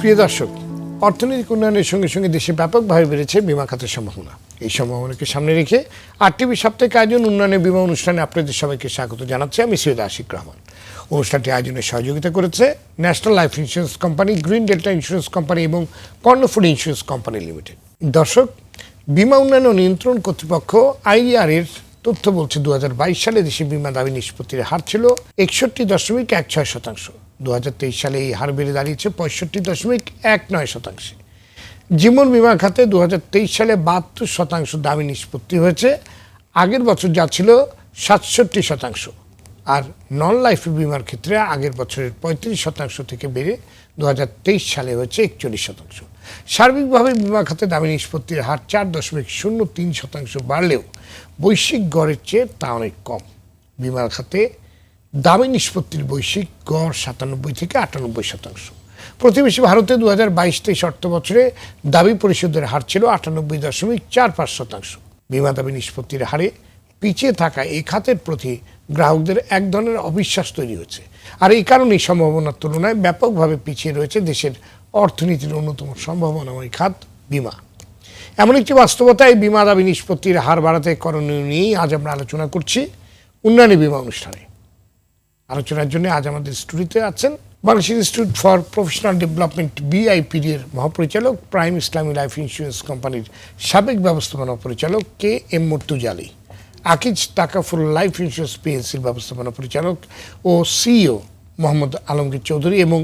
প্রিয় দর্শক, অর্থনৈতিক উন্নয়নের সঙ্গে সঙ্গে দেশে ব্যাপকভাবে বেড়েছে বিমা খাতের সম্ভাবনা। এই সম্ভাবনাকে সামনে রেখে আর টিভি সাপ্তাহিক আয়োজন উন্নয়নের বিমা অনুষ্ঠানে আপনাদের সবাইকে স্বাগত জানাচ্ছি। আমি সৈয়দ আশিক রহমান। অনুষ্ঠানটি আয়োজনে সহযোগিতা করেছে national life insurance company, green delta insurance company এবং কর্ণফুড ইন্স্যুরেন্স কোম্পানি লিমিটেড। দর্শক, বিমা উন্নয়ন ও নিয়ন্ত্রণ কর্তৃপক্ষ আইআর এর তথ্য বলছে দু হাজার বাইশ সালে দেশে বিমা দাবি নিষ্পত্তির হার ছিল একষট্টি দশমিক এক ছয় শতাংশ। দু হাজার তেইশ সালে এই হার বেড়ে দাঁড়িয়েছে পঁয়ষট্টি দশমিক এক নয় শতাংশে। জীবন বিমা খাতে দু হাজার তেইশ সালে বাহাত্তর শতাংশ দামি নিষ্পত্তি হয়েছে। আগের বছর যা ছিল সাতষট্টি শতাংশ। আর নন লাইফ বিমার ক্ষেত্রে আগের বছরের পঁয়ত্রিশ শতাংশ থেকে বেড়ে দু হাজার তেইশ সালে হয়েছে একচল্লিশ শতাংশ। সার্বিকভাবে বিমা খাতে দামি নিষ্পত্তির হার চার দশমিক শূন্য তিন শতাংশ বাড়লেও বৈশ্বিক গড়ের চেয়ে তা অনেক কম। বিমা খাতে দামি নিষ্পত্তির বৈশ্বিক গড় সাতানব্বই থেকে আটানব্বই শতাংশ। প্রতিবেশী ভারতে দু হাজার বাইশ তেইশ অর্থ বছরে দাবি পরিশোধের হার ছিল আটানব্বই দশমিক চার পাঁচ শতাংশ। বিমা দাবি নিষ্পত্তির হারে পিছিয়ে থাকা এই খাতের প্রতি গ্রাহকদের এক ধরনের অবিশ্বাস তৈরি হচ্ছে আর এই কারণেই সম্ভাবনার তুলনায় ব্যাপকভাবে পিছিয়ে রয়েছে দেশের অর্থনীতির অন্যতম সম্ভাবনাময় খাত বিমা। এমন একটি বাস্তবতায় বিমা দাবি নিষ্পত্তির হার বাড়াতে করণীয় নিয়েই আজ আমরা আলোচনা করছি উন্নয়নী বিমা অনুষ্ঠানে। আলোচনার জন্য আজ আমাদের স্টুডিওতে আছেন Bangladesh institute for professional development BIPD এর মহাপরিচালক প্রাইম ইসলামী লাইফ ইন্স্যুরেন্স কোম্পানির সাবেক ব্যবস্থাপনা পরিচালক K M Murtuzali, Akij Takaful life insurance পিএনসির ব্যবস্থাপনা পরিচালক ও সিইও মোহাম্মদ আলমগীর চৌধুরী এবং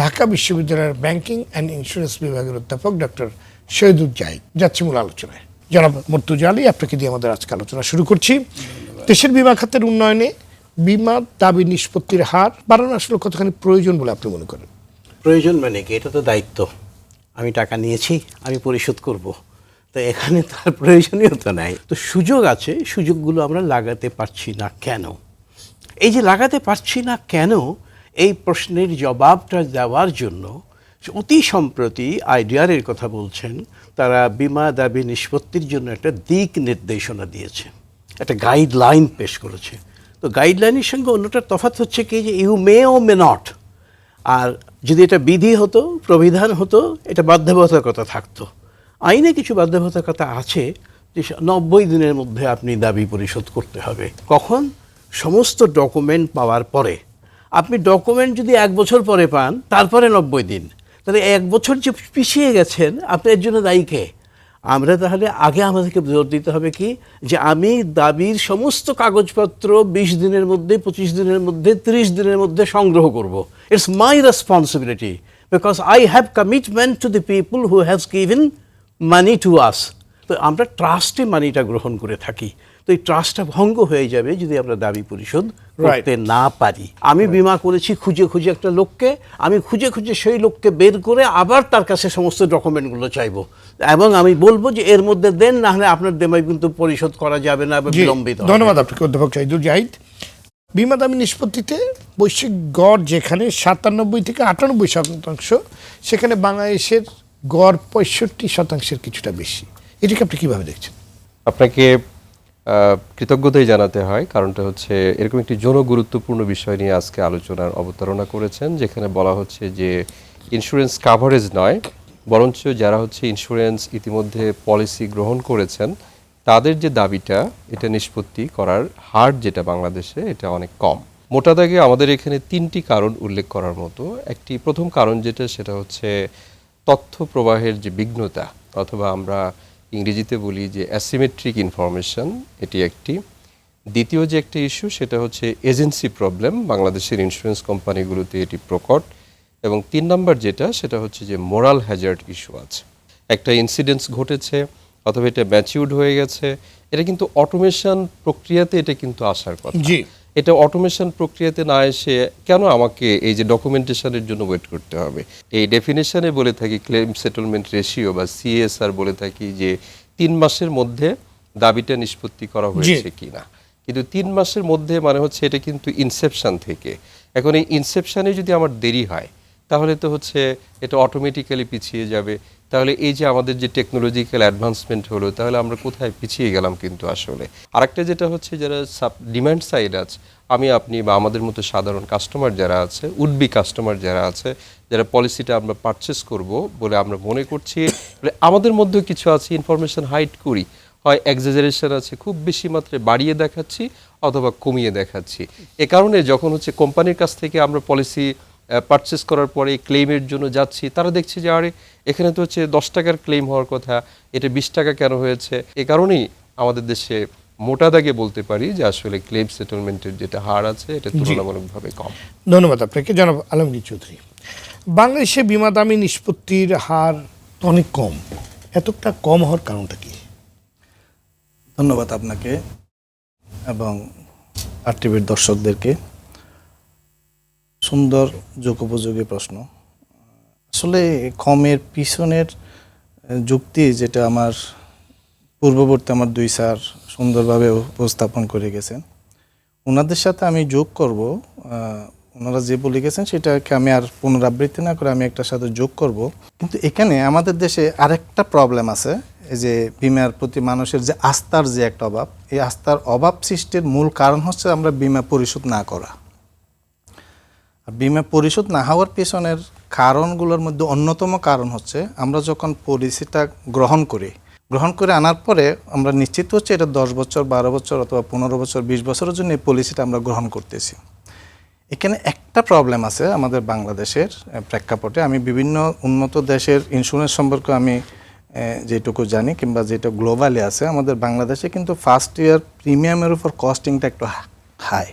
ঢাকা বিশ্ববিদ্যালয়ের ব্যাংকিং অ্যান্ড ইন্স্যুরেন্স বিভাগের অধ্যাপক ডক্টর শহীদুল জাহিদ। যাচ্ছি মূল আলোচনায়। জনাব মর্তুজা আলী আপনাকে দিয়ে আমাদের আজকে আলোচনা শুরু করছি। দেশের বিমা খাতের উন্নয়নে বিমা, দাবি নিষ্পত্তির হার বাড়ানো আসলে কতখানি প্রয়োজন বলে আপনি মনে করেন? প্রয়োজন মানে কি? এটা তো দায়িত্ব। আমি টাকা নিয়েছি, আমি পরিশোধ করব। তো এখানে তার প্রয়োজনীয়তা নাই। তো সুযোগ আছে, সুযোগগুলো আমরা লাগাতে পারছি না কেন? এই যে লাগাতে পারছি না কেন, এই প্রশ্নের জবাবটা দেওয়ার জন্য অতি সম্প্রতি আইডিয়ারের কথা বলছেন, তারা বিমা, দাবি নিষ্পত্তির জন্য একটা দিক নির্দেশনা দিয়েছে। একটা গাইডলাইন পেশ করেছে। তো গাইডলাইনের সঙ্গে অন্যটার তফাৎ হচ্ছে কি যে you may O may not আর যদি এটা বিধি হতো, প্রবিধান হতো, এটা বাধ্যবাধকতা থাকতো। আইনে কিছু বাধ্যবাধকতা আছে যে নব্বই দিনের মধ্যে আপনি দাবি পরিশোধ করতে হবে। কখন? সমস্ত ডকুমেন্ট পাওয়ার পরে। আপনি ডকুমেন্ট যদি এক বছর পরে পান, তারপরে নব্বই দিন। তাহলে এক বছর যে পিছিয়ে গেছেন, আপনি এর জন্য দায়ী কে? আমরা তাহলে আগে আমাদেরকে জোর দিতে হবে কি? যে আমি দাবির সমস্ত কাগজপত্র বিশ দিনের মধ্যে, পঁচিশ দিনের মধ্যে, ত্রিশ দিনের মধ্যে সংগ্রহ করব। It's my responsibility because I have commitment to the people who has given money to us তো আমরা ট্রাস্টে মানিটা গ্রহণ করে থাকি। তো এই ট্রাস্টটা ভঙ্গ হয়ে যাবে যদি আমরা দাবি পরিশোধ করতে না পারি। আমি বিমা করেছি খুঁজে খুঁজে একটা লোককে আমি খুঁজে খুঁজে সেই লোককে বের করে আবার তার কাছে সমস্ত ডকুমেন্টগুলো চাইব। এবং আমি বলব যে এর মধ্যে দেন না হলে আপনার দেমাই কিন্তু পরিশোধ করা যাবে না বা জি, বিলম্বিত ধন্যবাদ আপনাকে অধ্যাপক শহীদুল জাহিদ। বিমা দাবি নিষ্পত্তিতে বৈশ্বিক গড় যেখানে সাতানব্বই থেকে আটানব্বই শতাংশ সেখানে বাংলাদেশের গড় পঁয়ষট্টি শতাংশের কিছুটা বেশি। এটাকে আপনি কীভাবে দেখছেন? আপনাকে কৃতজ্ঞতাই জানাতে হয়, কারণটা হচ্ছে এরকম একটি জনগুরুত্বপূর্ণ বিষয় নিয়ে আজকে আলোচনার অবতারণা করেছেন, যেখানে বলা হচ্ছে যে ইন্স্যুরেন্স কাভারেজ নয়, বরঞ্চ যারা হচ্ছে ইন্স্যুরেন্স ইতিমধ্যে পলিসি গ্রহণ করেছেন, তাদের যে দাবিটা, এটা নিষ্পত্তি করার হার যেটা বাংলাদেশে, এটা অনেক কম। মোটা দাগে আমাদের এখানে তিনটি কারণ উল্লেখ করার মতো। একটি প্রথম কারণ যেটা, সেটা হচ্ছে তথ্য প্রবাহের যে বিঘ্নতা, অথবা আমরা ইংরেজিতে বলি যে অ্যাসিমেট্রিক ইনফরমেশন এটি একটি। দ্বিতীয় যে একটা ইস্যু সেটা হচ্ছে এজেন্সি প্রবলেম বাংলাদেশের ইন্স্যুরেন্স কোম্পানিগুলোতে এটি প্রকট। এবং তিন নম্বর যেটা, সেটা হচ্ছে যে মোরাল হ্যাজার্ড ইস্যু আছে। একটা ইনসিডেন্স ঘটেছে, অথবা এটা ম্যাচিউর্ড হয়ে গেছে, এটা কিন্তু অটোমেশন প্রক্রিয়াতে এটা কিন্তু আসার কথা। এটা অটোমেশন প্রক্রিয়াতে না এসে কেন আমাকে এই যে ডকুমেন্টেশনের জন্য ওয়েট করতে হবে? এই ডেফিনেশনে বলে থাকি ক্লেম সেটেলমেন্ট রেশিও বা সিএসআর বলে থাকি যে তিন মাসের মধ্যে দাবিটা নিষ্পত্তি করা হয়েছে কিনা। কিন্তু তিন মাসের মধ্যে মানে হচ্ছে এটা কিন্তু ইনসেপশন থেকে। এখন এই ইনসেপশনে যদি আমার দেরি হয় তাহলে তো হচ্ছে এটা অটোমেটিক্যালি পিছিয়ে যাবে। তাহলে এই যে আমাদের যে টেকনোলজিক্যাল অ্যাডভান্সমেন্ট হলো, তাহলে আমরা কোথায় পিছিয়ে গেলাম কিন্তু আসলে? আরেকটা যেটা হচ্ছে, যারা সাব ডিমান্ড সাইড আছে, আমি, আপনি বা আমাদের মতো সাধারণ কাস্টমার যারা আছে উডবি কাস্টমার যারা আছে, যারা পলিসিটা আমরা পারচেস করব বলে আমরা মনে করছি আমাদের মধ্যেও কিছু আছে ইনফরমেশন হাইড করি। হয় এক্সাজারেশন আছে, খুব বেশি মাত্রায় বাড়িয়ে দেখাচ্ছি অথবা কমিয়ে দেখাচ্ছি। এ কারণে যখন হচ্ছে কোম্পানির কাছ থেকে আমরা পলিসি পারচেস করার পরে ক্লেমের জন্য যাচ্ছি তারা দেখছি যে আরে এখানে তো হচ্ছে দশ টাকার ক্লেম হওয়ার কথা এটা বিশ টাকা কেন হয়েছে? এ কারণেই আমাদের দেশে মোটা দাগে বলতে পারি যে আসলে ক্লেম সেটেলমেন্টের যেটা হার আছে এটা তুলনামূলকভাবে কম। ধন্যবাদ আপনাকে। জনাব আলমগীর চৌধুরী বাংলাদেশে বিমা দামি নিষ্পত্তির হার অনেক কম। এতটা কম হওয়ার কারণটা কি? ধন্যবাদ আপনাকে এবং আর টিভির দর্শকদেরকে। সুন্দর যোগোপযোগী প্রশ্ন। আসলে কমের পিছনের যুক্তি যেটা আমার পূর্ববর্তী আমার দুই স্যার সুন্দরভাবে উপস্থাপন করে গেছেন, ওনাদের সাথে আমি যোগ করব ওনারা যে বলে গেছেন সেটাকে আমি আর পুনরাবৃত্তি না করে আমি একটার সাথে যোগ করব। কিন্তু এখানে আমাদের দেশে আরেকটা প্রবলেম আছে, এই যে বিমার প্রতি মানুষের যে আস্থার যে একটা অভাব, এই আস্থার অভাব সৃষ্টির মূল কারণ হচ্ছে আমরা বিমা পরিশোধ না করা। বিমা পরিশোধ না হওয়ার পেছনের কারণগুলোর মধ্যে অন্যতম কারণ হচ্ছে আমরা যখন পলিসিটা গ্রহণ করি, গ্রহণ করে আনার পরে আমরা নিশ্চিত হচ্ছে এটা দশ বছর, বারো বছর অথবা পনেরো বছর, বিশ বছরের জন্য এই পলিসিটা আমরা গ্রহণ করতেছি। এখানে একটা প্রবলেম আছে আমাদের বাংলাদেশের প্রেক্ষাপটে। আমি বিভিন্ন উন্নত দেশের ইন্স্যুরেন্স সম্পর্কে আমি যেটুকু জানি কিংবা যেটা গ্লোবালি আছে, আমাদের বাংলাদেশে কিন্তু ফার্স্ট ইয়ার প্রিমিয়ামের উপর কস্টিংটা একটু হাই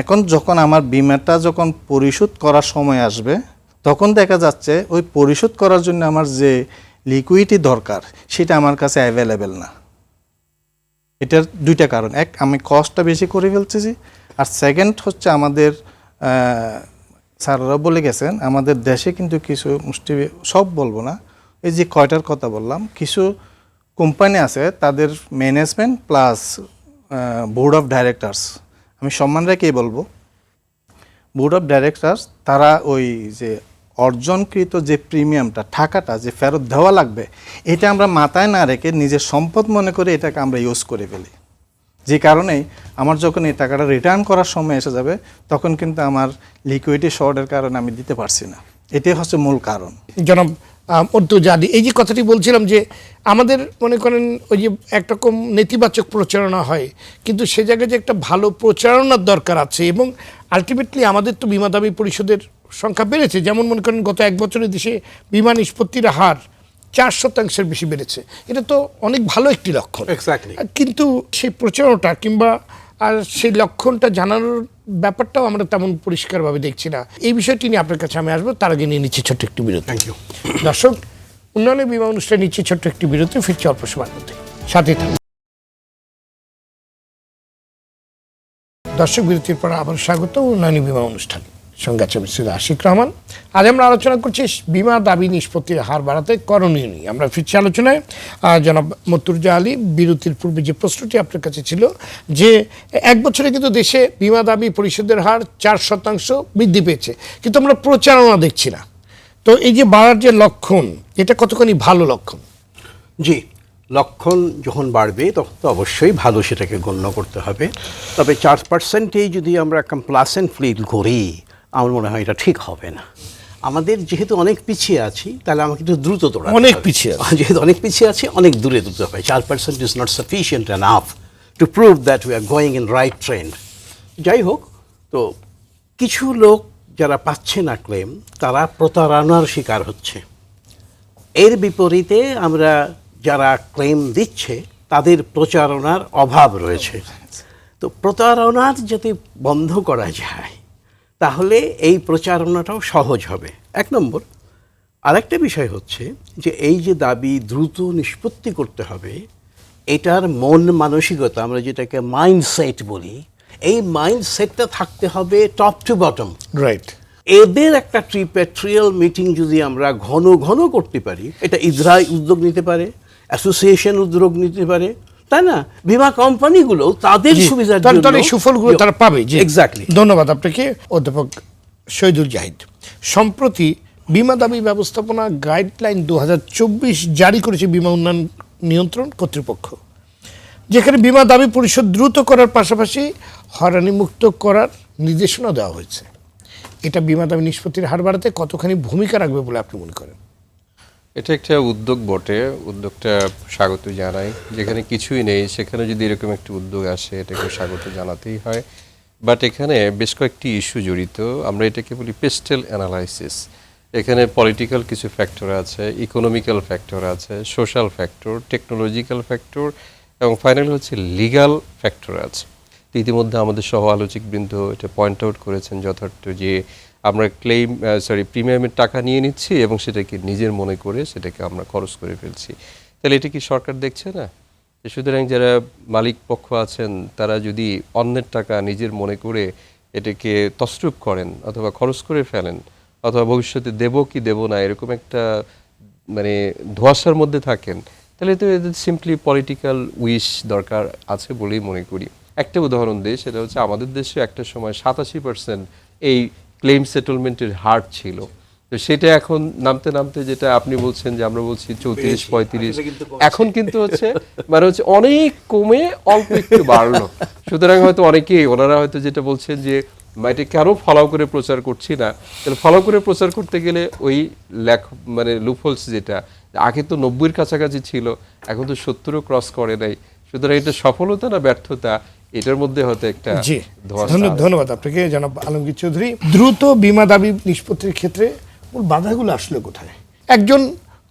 এখন যখন আমার বিমাটা যখন পরিশোধ করার সময় আসবে, তখন দেখা যাচ্ছে ওই পরিশোধ করার জন্য আমার যে লিকুইডিটি দরকার, সেটা আমার কাছে অ্যাভেলেবেল না। এটার দুইটা কারণ। এক, আমি কস্টটা বেশি করে ফেলতেছি। আর সেকেন্ড হচ্ছে আমাদের স্যাররা বলে গেছেন, আমাদের দেশে কিন্তু কিছু মুষ্টি সব বলব না। এই যে কয়টার কথা বললাম, কিছু কোম্পানি আছে, তাদের management plus board of directors আমি সম্মান রেখেই বলব বোর্ড অফ ডাইরেক্টরস তারা ওই যে অর্জনকৃত যে প্রিমিয়ামটা টাকাটা যে ফেরত দেওয়া লাগবে, এটা আমরা মাথায় না রেখে নিজের সম্পদ মনে করে এটাকে আমরা ইউজ করে ফেলি। যে কারণেই আমার যখন এই টাকাটা রিটার্ন করার সময় এসে যাবে, তখন কিন্তু আমার লিকুইডিটি শর্টের কারণে আমি দিতে পারছি না। এটাই হচ্ছে মূল কারণ। জনাব অর্তুজাদি এই যে কথাটি বলছিলাম যে আমাদের মনে করেন ওই যে একরকম নেতিবাচক প্রচারণা হয় কিন্তু সে জায়গায় যে একটা ভালো প্রচারণার দরকার আছে এবং আলটিমেটলি আমাদের তো বিমা দাবি পরিশোধের সংখ্যা বেড়েছে। যেমন মনে করেন গত এক বছরের দেশে বিমা নিষ্পত্তির হার চার শতাংশের বেশি বেড়েছে। এটা তো অনেক ভালো একটি লক্ষণ. কিন্তু সেই প্রচারণাটা কিংবা আর সেই লক্ষণটা জানানোর ব্যাপারটাও আমরা তেমন পরিষ্কারভাবে দেখছি না। এই বিষয়টি নিয়ে আপনার কাছে আমি আসব তার আগে নিয়ে নিচ্ছি ছোট্ট একটি বিরতি। থ্যাংক ইউ দর্শক উন্নয়নের বিমা অনুষ্ঠানে নিচ্ছি ছোট্ট একটি বিরতি ফিরছি অল্প সময়ের মধ্যে। সাথে থাকুন। দর্শক বিরতির পর আবার স্বাগত উন্নয়নী বিমা অনুষ্ঠান। সঙ্গে আছে আমি আশিক রহমান। আজ আমরা আলোচনা করছি বিমা দাবি নিষ্পত্তির হার বাড়াতে করণীয় নিয়ে। আমরা ফিরছি আলোচনায়। জনাব মতুরজা আলী, বিরতির পূর্বে যে প্রশ্নটি আপনার কাছে ছিল, যে এক বছরে কিন্তু দেশে বিমা দাবি পরিশোধের হার চার শতাংশ বৃদ্ধি পেয়েছে, কিন্তু আমরা প্রচারণা দেখছি না। তো এই যে বাড়ার যে লক্ষণ, এটা কতখানি ভালো লক্ষণ? জি, লক্ষণ যখন বাড়বে, তখন তো অবশ্যই ভালো সেটাকে গণ্য করতে হবে। তবে চার পার্সেন্টেই যদি আমরা কমপ্লাসেন্ট ফিল করি আমার মনে হয় এটা ঠিক হবে না। আমাদের যেহেতু অনেক পিছিয়ে আছি তাহলে আমাকে একটু দ্রুত দৌড়াতে অনেক পিছিয়ে আছি। যেহেতু অনেক পিছিয়ে আছি অনেক দূরে দ্রুত হবে। চার percent is not sufficient enough to prove that we are going in right trend যাই হোক তো কিছু লোক যারা পাচ্ছে না ক্লেম তারা প্রতারণার শিকার হচ্ছে। এর বিপরীতে আমরা যারা ক্লেম দিচ্ছে তাদের প্রচারণার অভাব রয়েছে। তো প্রতারণার যদি বন্ধ করা যায় তাহলে এই প্রচারণাটাও সহজ হবে। এক নম্বর আরেকটা বিষয় হচ্ছে যে এই যে দাবি দ্রুত নিষ্পত্তি করতে হবে এটার মন মানসিকতা আমরা যেটাকে মাইন্ডসেট বলি এই মাইন্ডসেটটা থাকতে হবে টপ টু বটম রাইট এদের একটা ট্রিপেট্রিয়াল মিটিং যদি আমরা ঘন ঘন করতে পারি এটা ইসরাই উদ্যোগ নিতে পারে অ্যাসোসিয়েশন উদ্যোগ নিতে পারে তাই না? বিমা কোম্পানিগুলো তাদের সুবিধার তাহলে জন্য তাহলে সুফলগুলো তারা পাবে জি। এক্স্যাক্টলি ধন্যবাদ আপনাকে অধ্যাপক শহীদুল জাহিদ। সম্প্রতি বিমা দাবি ব্যবস্থাপনা গাইডলাইন দু হাজার চব্বিশ জারি করেছে বিমা উন্নয়ন নিয়ন্ত্রণ কর্তৃপক্ষ। যেখানে বিমা দাবি পরিশোধ দ্রুত করার পাশাপাশি হয়রানি মুক্ত করার নির্দেশনা দেওয়া হয়েছে। এটা বিমা দাবি নিষ্পত্তির হার বাড়াতে কতখানি ভূমিকা রাখবে বলে আপনি মনে করেন? এটা একটা উদ্যোগ বটে। উদ্যোগটা স্বাগত জানাই। যেখানে কিছুই নেই, সেখানে যদি এরকম একটি উদ্যোগ আসে, এটাকে স্বাগত জানাতেই হয়। বাট এখানে বেশ কয়েকটি ইস্যু জড়িত। আমরা এটাকে বলি পেস্টেল অ্যানালাইসিস এখানে পলিটিক্যাল কিছু ফ্যাক্টর আছে ইকোনমিক্যাল ফ্যাক্টর আছে সোশ্যাল ফ্যাক্টর টেকনোলজিক্যাল ফ্যাক্টর এবং ফাইনালি হচ্ছে লিগাল ফ্যাক্টর আছে। ইতিমধ্যে আমাদের সহ আলোচকবৃন্দ এটা পয়েন্ট আউট করেছেন যথার্থ যে আমরা ক্লেম সরি প্রিমিয়ামের টাকা নিয়ে নিচ্ছি এবং সেটাকে নিজের মনে করে সেটাকে আমরা খরচ করে ফেলছি। তাহলে এটা কি সরকার দেখছে না? সুতরাং যারা মালিক পক্ষ আছেন, তারা যদি অন্যের টাকা নিজের মনে করে এটাকে তসরুপ করেন অথবা খরচ করে ফেলেন, অথবা ভবিষ্যতে দেব কি দেব না, এরকম একটা মানে ধোয়াশার মধ্যে থাকেন, তাহলে তো এদের সিম্পলি পলিটিক্যাল উইশ দরকার আছে বলেই মনে করি। একটা উদাহরণ দিই, সেটা হচ্ছে আমাদের দেশে একটা সময় সাতাশি পার্সেন্ট এই ক্লেম সেটেলমেন্টের হার ছিল। তো সেটা এখন নামতে নামতে যেটা আপনি বলছেন যে আমরা বলছি চৌত্রিশ পঁয়ত্রিশ। এখন কিন্তু হচ্ছে মানে হচ্ছে অনেক কমে অল্প একটু বাড়লো। সুতরাং হয়তো অনেকেই ওনারা হয়তো যেটা বলছেন যে "মা, এটা কেন ফলো করে প্রচার করছি না? তাহলে ফলো করে প্রচার করতে গেলে ওই লেখ মানে লুফলস যেটা আগে তো নব্বইয়ের কাছাকাছি ছিল এখন তো সত্তরও ক্রস করে নাই। সুতরাং এটা সফলতা না ব্যর্থতা? এটার মধ্যে হয়তো একটা জি। ধন্যবাদ আপনাকে জনাব আলমগীর চৌধুরী। দ্রুত বিমা দাবি নিষ্পত্তির ক্ষেত্রে মূল বাধাগুলো আসলে কোথায়? একজন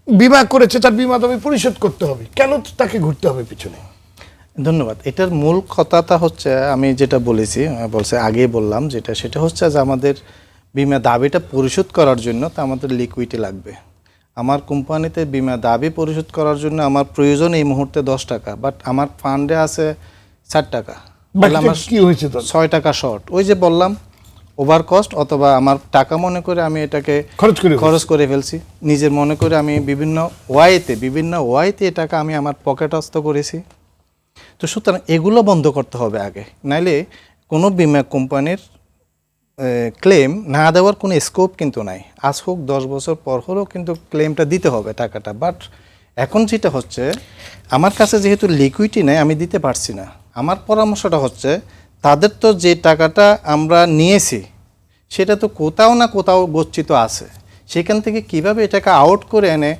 বিমা করেছে তার বিমা দাবি পরিশোধ করতে হবে। কেন তাকে ঘুরতে হবে পিছনে? ধন্যবাদ। এটার মূল কথাটা হচ্ছে আমি যেটা বলেছি বলছে আগে বললাম যেটা সেটা হচ্ছে যে আমাদের বিমা দাবিটা পরিশোধ করার জন্য তো আমাদের লিকুইডি লাগবে। আমার কোম্পানিতে বিমা দাবি পরিশোধ করার জন্য আমার প্রয়োজন এই মুহূর্তে দশ টাকা বাট আমার ফান্ডে আছে ষাট টাকা। আমার কি হয়েছে তো ছয় টাকা শর্ট ওই যে বললাম ওভার কস্ট অথবা আমার টাকা মনে করে আমি এটাকে খরচ করে খরচ করে ফেলছি। নিজের মনে করে আমি বিভিন্ন ওয়াইতে বিভিন্ন ওয়াইতে এ টাকা আমি আমার পকেটস্থ করেছি। তো সুতরাং এগুলো বন্ধ করতে হবে আগে। নাইলে কোনো বিমা কোম্পানির ক্লেম না দেওয়ার কোনো স্কোপ কিন্তু নাই। আজ হোক দশ বছর পর হলেও কিন্তু ক্লেমটা দিতে হবে টাকাটা। বাট এখন যেটা হচ্ছে আমার কাছে যেহেতু লিকুইডি নেই আমি দিতে পারছি না। আমার পরামর্শটা হচ্ছে তাদের তো যে টাকাটা আমরা নিয়েছি সেটা তো কোথাও না কোথাও গচ্ছিত আছে। সেখান থেকে কীভাবে এটাকে আউট করে এনে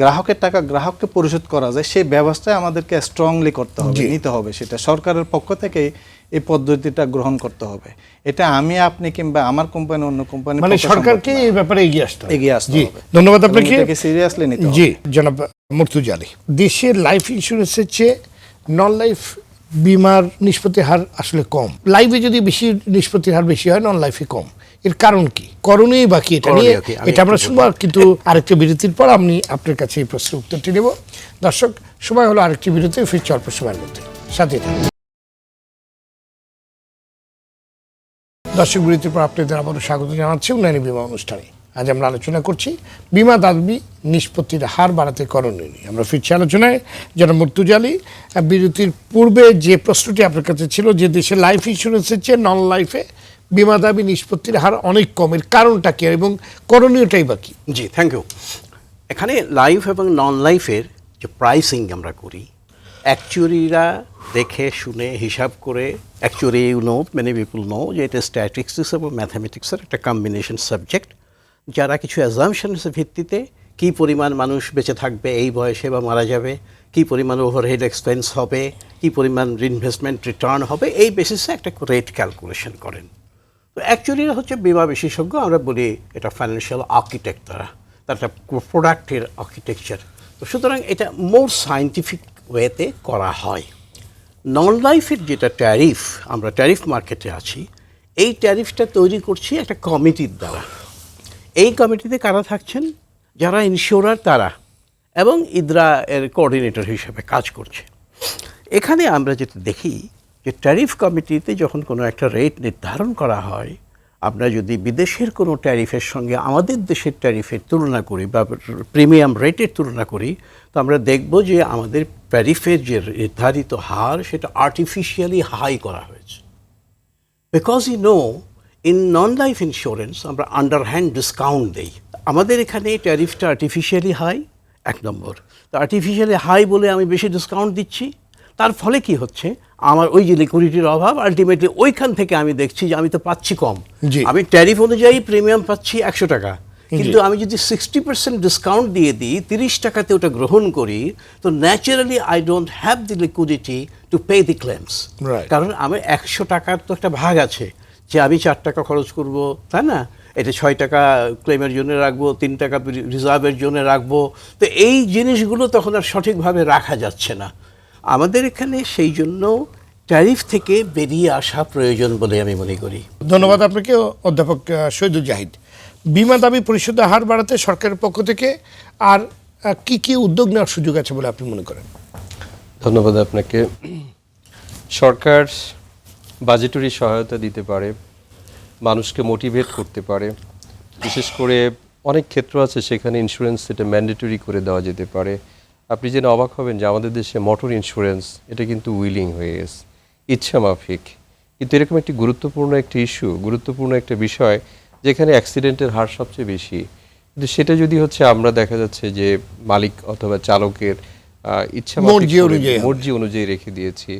গ্রাহকের টাকা গ্রাহককে পরিশোধ করা যায় সেই ব্যবস্থায় আমাদেরকে স্ট্রংলি করতে হবে নিতে হবে। সেটা সরকারের পক্ষ থেকেই এই পদ্ধতিটা গ্রহণ করতে হবে। এটা আমি আপনি কিংবা আমার কোম্পানি অন্য কোম্পানি মানে সরকারকে এই ব্যাপারে এগিয়ে আসতে হবে। এগিয়ে আসতে হবে। ধন্যবাদ আপনাকে। সিরিয়াসলি নিতে জি জনাব মুর্তুজা আলী। দেশের লাইফ ইন্স্যুরেন্সের চেয়ে নন লাইফ বিমার নিষ্পত্তির হার আসলে কম। লাইফে যদি বেশি নিষ্পত্তির হার বেশি হয় নন লাইফে কম। এর কারণ কি? করণীয় বাকি এটা নিয়ে এটা আমরা শুনব আর কিন্তু আরেকটি বিরতির পর আমি আপনার কাছে এই প্রশ্নের উত্তরটি নেব দর্শক সময় হলো আরেকটি বিরতি ফিরছে অল্প সময়ের মধ্যে। সাথে। দর্শক বিরতির পর আপনাদের আবারও স্বাগত জানাচ্ছি উন্নয়নী বিমা অনুষ্ঠানে। আজ আমরা আলোচনা করছি বিমা দাবি নিষ্পত্তির হার বাড়াতে করণীয় নিয়ে। আমরা ফিরছি আলোচনায় যারা মর্তুজালি বিরতির পূর্বে যে প্রশ্নটি আপনার কাছে ছিল যে দেশে লাইফ ইন্স্যুরেন্সের চেয়ে নন লাইফে বিমা দাবি নিষ্পত্তির হার অনেক কমের কারণটা কি এবং করণীয়টাই বা কি? জি থ্যাংক ইউ এখানে লাইফ এবং নন লাইফের যে প্রাইসিং আমরা করি অ্যাকচুয়ারিরা দেখে, শুনে, হিসাব করে actuary you know many people know যে এটা স্ট্যাটিক্স এবং ম্যাথামেটিক্সের একটা কম্বিনেশন সাবজেক্ট যারা কিছু অ্যাজামশনসের ভিত্তিতে কী পরিমাণ মানুষ বেঁচে থাকবে এই বয়সে বা মারা যাবে, কী পরিমাণ ওভারহেড এক্সপেন্স হবে, কি পরিমাণ ইনভেস্টমেন্ট রিটার্ন হবে, এই বেসিসে একটা রেট ক্যালকুলেশন করেন। তো অ্যাকচুয়ালি হচ্ছে বিমা বিশেষজ্ঞ, আমরা বলি এটা ফাইন্যান্সিয়াল আর্কিটেক্ট তারা, তার একটা প্রোডাক্টের আর্কিটেকচার তো সুতরাং এটা মোর সায়েন্টিফিক ওয়েতে করা হয়। নন লাইফের যেটা ট্যারিফ আমরা ট্যারিফ মার্কেটে আছি, এই ট্যারিফটা তৈরি করছি একটা কমিটির দ্বারা। এই কমিটিতে কারা থাকছেন? যারা ইন্স্যুরার তারা এবং ইদ্রা এর কোঅর্ডিনেটর হিসেবে কাজ করছে। এখানে আমরা যেটা দেখি যে ট্যারিফ কমিটিতে যখন কোনো একটা রেট নির্ধারণ করা হয়, আমরা যদি বিদেশের কোনো ট্যারিফের সঙ্গে আমাদের দেশের ট্যারিফের তুলনা করি বা প্রিমিয়াম রেটের তুলনা করি, তো আমরা দেখব যে আমাদের ট্যারিফের যে নির্ধারিত হার, সেটা আর্টিফিশিয়ালি হাই করা হয়েছে। Because you know in non life insurance আমরা আন্ডারহ্যান্ড ডিসকাউন্ট দিই। আমাদের এখানে ট্যারিফটা আর্টিফিশিয়ালি হাই এক নম্বর। তো আর্টিফিশিয়ালি হাই বলে আমি বেশি ডিসকাউন্ট দিচ্ছি। তার ফলে কি হচ্ছে? আমার ওই যে লিকুইডিটির অভাব আলটিমেটলি ওইখান থেকে আমি দেখছি যে আমি তো পাচ্ছি কম। আমি ট্যারিফ অনুযায়ী প্রিমিয়াম পাচ্ছি একশো টাকা। কিন্তু আমি যদি সিক্সটি পার্সেন্ট ডিসকাউন্ট দিয়ে দিই তিরিশ টাকাতে ওটা গ্রহণ করি তো naturally I don't have the liquidity to pay the claims কারণ আমার একশো টাকার তো একটা ভাগ আছে। যে আমি চার টাকা খরচ করব তাই না? এটা ছয় টাকা ক্লেমের জন্য রাখব তিন টাকা রিজার্ভের জন্য রাখব। তো এই জিনিসগুলো তখন আর সঠিকভাবে রাখা যাচ্ছে না। আমাদের এখানে সেই জন্য ট্যারিফ থেকে বেরিয়ে আসা প্রয়োজন বলে আমি মনে করি। ধন্যবাদ আপনাকে অধ্যাপক শহীদুল জাহিদ। বিমা দাবি পরিশোধের হার বাড়াতে সরকারের পক্ষ থেকে আর কি কি উদ্যোগ নেওয়ার সুযোগ আছে বলে আপনি মনে করেন? ধন্যবাদ আপনাকে। সরকার বাজেটরি সহায়তা দিতে পারে মানুষকে মোটিভেট করতে পারে। বিশেষ করে অনেক ক্ষেত্র আছে সেখানে ইন্স্যুরেন্স এটা ম্যান্ডেটরি করে দেওয়া যেতে পারে। আপনি জেনে অবাক হবেন যে আমাদের দেশে মোটর ইন্স্যুরেন্স এটা কিন্তু উইলিং হয়ে গেছে। ইচ্ছা মাফিক। কিন্তু এরকম একটি গুরুত্বপূর্ণ একটি ইস্যু গুরুত্বপূর্ণ একটা বিষয় যেখানে অ্যাক্সিডেন্টের হার সবচেয়ে বেশি। কিন্তু সেটা যদি হচ্ছে আমরা দেখা যাচ্ছে যে মালিক অথবা চালকের ইচ্ছা মর্জি অনুযায়ী মর্জি অনুযায়ী রেখে দিয়েছি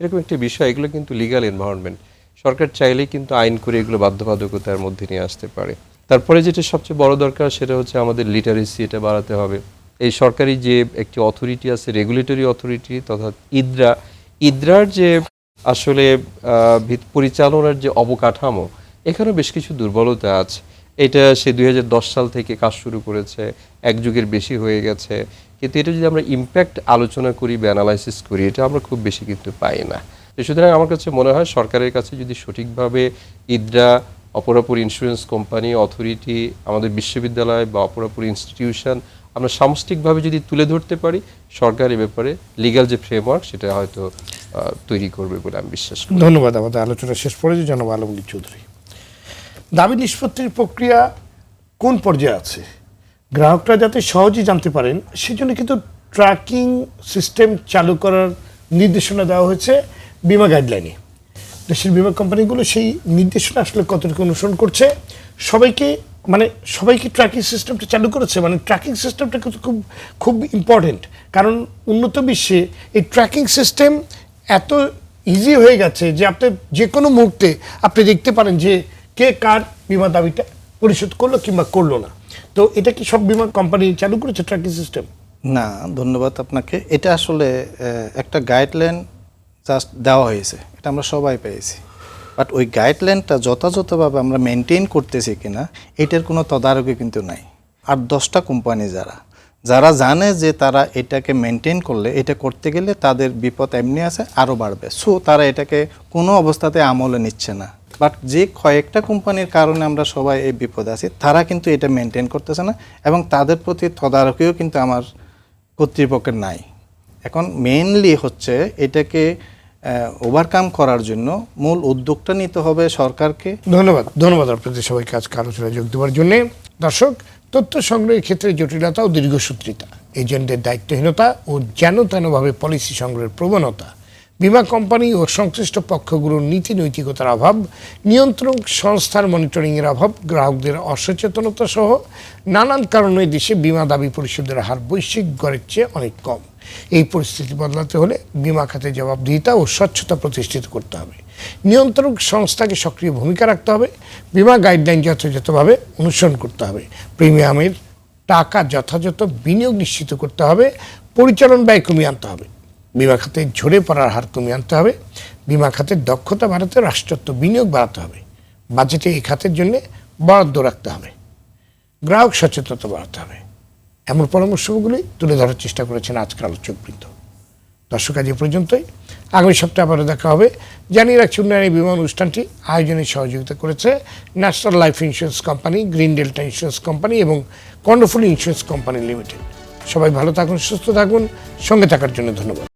এরকম একটা বিষয়, এগুলো কিন্তু লিগাল এনভায়রনমেন্ট সরকার চাইলেই কিন্তু আইন করে এগুলো বাধ্যবাধকতার মধ্যে নিয়ে আসতে পারে। তারপরে যেটা সবচেয়ে বড় দরকার, সেটা হচ্ছে আমাদের লিটারেসি এটা বাড়াতে হবে। এই সরকারি যে একটি অথরিটি আছে রেগুলেটরি অথরিটি তথা ইদ্রা, ইদ্রার যে আসলে পরিচালনার যে অবকাঠামো, এখানেও বেশ কিছু দুর্বলতা আছে। এটা সে দুই হাজার দশ সাল থেকে কাজ শুরু করেছে, এক যুগের বেশি হয়ে গেছে। কিন্তু এটা যদি আমরা ইম্প্যাক্ট আলোচনা করি, বা অ্যানালাইসিস করি, এটা আমরা খুব বেশি কিন্তু পাই না। তো সুতরাং আমার কাছে মনে হয় সরকারের কাছে যদি সঠিকভাবে ইদ্রা, অপরাপুর ইন্স্যুরেন্স কোম্পানি অথরিটি আমাদের বিশ্ববিদ্যালয় বা অপরাপুর ইনস্টিটিউশন আমরা সামষ্টিকভাবে যদি তুলে ধরতে পারি, সরকার এ ব্যাপারে লিগ্যাল যে ফ্রেমওয়ার্ক সেটা হয়তো তৈরি করবে বলে আমি বিশ্বাস করি। ধন্যবাদ। আমাদের আলোচনা শেষ পড়েছে জনাব আলমগীর চৌধুরী। দাবি নিষ্পত্তির প্রক্রিয়া কোন পর্যায়ে আছে? গ্রাহকরা যাতে সহজেই জানতে পারেন, সেজন্য কিন্তু ট্র্যাকিং সিস্টেম চালু করার নির্দেশনা দেওয়া হয়েছে বিমা গাইডলাইনে দেশের বিমা কোম্পানিগুলো সেই নির্দেশনা আসলে কতটুকু অনুসরণ করছে, সবাইকে মানে সবাইকে ট্র্যাকিং সিস্টেমটা চালু করেছে মানে ট্র্যাকিং সিস্টেমটা কিন্তু খুব খুব ইম্পর্টেন্ট কারণ উন্নত বিশ্বে এই ট্র্যাকিং সিস্টেম এত ইজি হয়ে গেছে যে আপনি যে কোনো মুহূর্তে আপনি দেখতে পারেন যে কে কার বিমা দাবিটা পরিশোধ করল কিংবা করল না। তো এটা কি সব বিমা কোম্পানি চালু করেছে ট্র্যাকিং সিস্টেম না, ধন্যবাদ আপনাকে। এটা আসলে একটা গাইডলাইন জাস্ট দেওয়া হয়েছে। এটা আমরা সবাই পেয়েছি। বাট ওই গাইডলাইনটা যথাযথভাবে আমরা মেনটেন করতেছি কিনা, এটার কোনো তদারকি কিন্তু নাই। আর দশটা কোম্পানি যারা যারা জানে যে তারা এটাকে মেনটেন করলে, এটা করতে গেলে তাদের বিপদ এমনি আছে আরও বাড়বে। সো তারা এটাকে কোনো অবস্থাতে আমলে নিচ্ছে না। বাট যে কয়েকটা কোম্পানির কারণে আমরা সবাই এই বিপদে আছি, তারা কিন্তু এটা মেনটেন করতেছে না এবং তাদের প্রতি তদারকিও কিন্তু আমার কর্তৃপক্ষের নাই। এখন মেইনলি হচ্ছে এটাকে ওভারকাম করার জন্য মূল উদ্যোগটা নিতে হবে সরকারকে। ধন্যবাদ। ধন্যবাদ আপনাদের সবাইকে আজকে আলোচনায় যোগ দেওয়ার জন্য। দর্শক, তথ্য সংগ্রহের ক্ষেত্রে জটিলতা ও দীর্ঘসূত্রিতা, এজেন্টদের দায়িত্বহীনতা ও যেন তেনভাবে পলিসি সংগ্রহের প্রবণতা বিমা কোম্পানি ও সংশ্লিষ্ট পক্ষগুলোর নীতি নৈতিকতার অভাব নিয়ন্ত্রণ সংস্থার মনিটরিংয়ের অভাব, গ্রাহকদের অসচেতনতা সহ নানান কারণে দেশে বিমা দাবি পরিশোধের হার বৈশ্বিক গড়ের চেয়ে অনেক কম। এই পরিস্থিতি বদলাতে হলে বিমা খাতে জবাবদিহিতা ও স্বচ্ছতা প্রতিষ্ঠিত করতে হবে। নিয়ন্ত্রক সংস্থাকে সক্রিয় ভূমিকা রাখতে হবে, বিমা গাইডলাইন যথাযথভাবে অনুসরণ করতে হবে, প্রিমিয়ামের টাকা যথাযথ বিনিয়োগ নিশ্চিত করতে হবে, পরিচালন ব্যয় কমিয়ে আনতে হবে। বিমা খাতে ঝরে পড়ার হার কমিয়ে আনতে হবে। বিমা খাতের দক্ষতা বাড়াতে রাষ্ট্রত্ব বিনিয়োগ বাড়াতে হবে। বাজেটে এই খাতের জন্য বরাদ্দ রাখতে হবে। গ্রাহক সচেতনতা বাড়াতে হবে। এমন পরামর্শগুলি তুলে ধরার চেষ্টা করেছেন আজকের আলোচকবৃন্দ দর্শক, আজ এ পর্যন্তই। আগামী সপ্তাহে আবারও দেখা হবে। জানিয়ে রাখছি, উন্নয়নী বিমা অনুষ্ঠানটি আয়োজনে সহযোগিতা করেছে National Life Insurance Company, Green Delta Insurance Company এবং কন্ডারফুল ইন্স্যুরেন্স কোম্পানি লিমিটেড। সবাই ভালো থাকুন, সুস্থ থাকুন। সঙ্গে থাকার জন্য ধন্যবাদ।